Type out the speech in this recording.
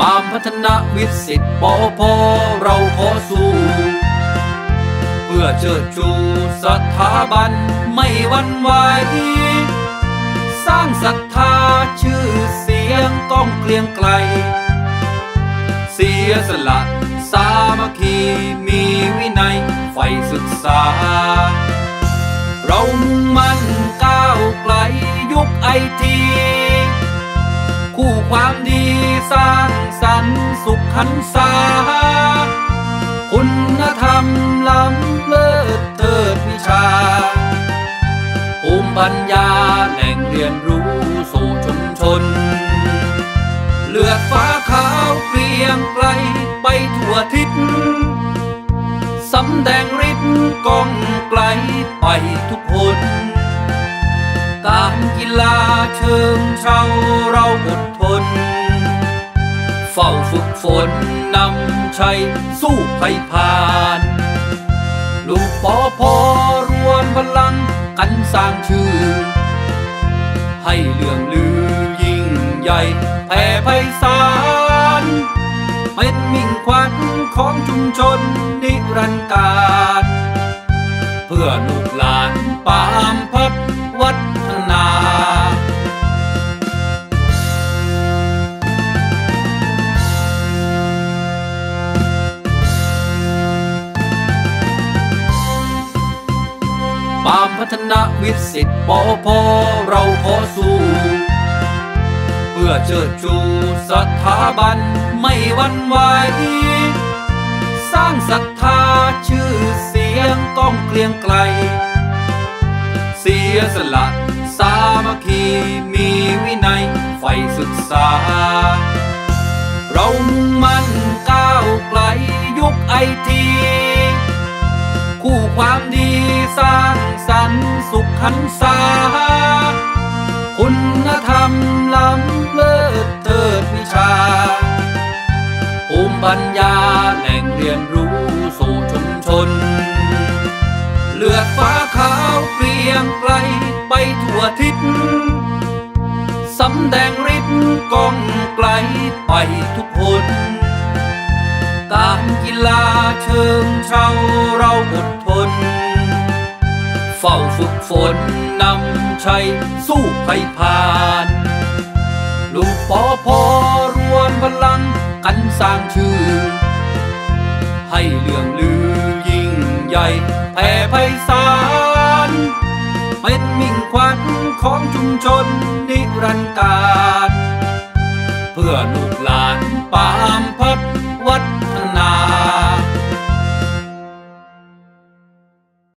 ปามพัฒนาวิสิทธิ์ปอพอเราขอสู้เพื่อเชิดชูสถาบันไม่หวันไหวสร้างศรัทธาชื่อเสียงก้องเกลียงไกล เสียสละสามัคคีมีวินัยใฝ่ศึกษา เรามุ่งมั่น หันษาคุณธรรมล้ำเลิศเทิดวิชา ภูมิปัญญาแหล่งเรียนรู้สู่ชุมชน เลือดฟ้าขาวเกรียงไกลไปทั่วทิศสำแดงฤทธิ์กองไกลไปทุกคนการกีฬาเชิงเชาเราอด เฝ้าฝึกฝนนำชัยสู้ภัยผ่าน ลูกปอพอรวมพลังกันสร้างชื่อ ให้เลื่องลือยิ่งใหญ่แผ่ไพศาลเป็นมิ่งขวัญของชุมชนนิรันดร์การ เพื่อลูกหลานปามพัดวัฒาปามพัฒนาวิสิทธิ์ปอพอเราขอสู้เพื่อเชิดชูสถาบันไม่หวันไหวสร้างศรัทธาชื่อเสียงก้องเกลียงไกล เสียสละสามัคคีมีวินัยใฝ่ศึกษา เรามุ่งมั่นก้าวไกลยุคไอที คู่ความดี สุขหันษา คุณธรรมล้ำเลิศเทิดวิชา ภูมิปัญญาแหล่งเรียนรู้สู่ชุมชน เลือดฟ้าขาวเกรียงไกลไปทั่วทิศสำแดงฤทธิ์กองไกลไปทุกคนการกีฬาเชิงเชาเราอดทน เฝ้าฝึกฝนนำชัยสู้ภัยผ่าน ลูกปอพอรวมพลังกันสร้างชื่อ ให้เรื่องลือยิ่งใหญ่แผ่ไพศาลเป็นมิ่งขวัญของชุมชนนิรันดร์การ เพื่อลูกหลาน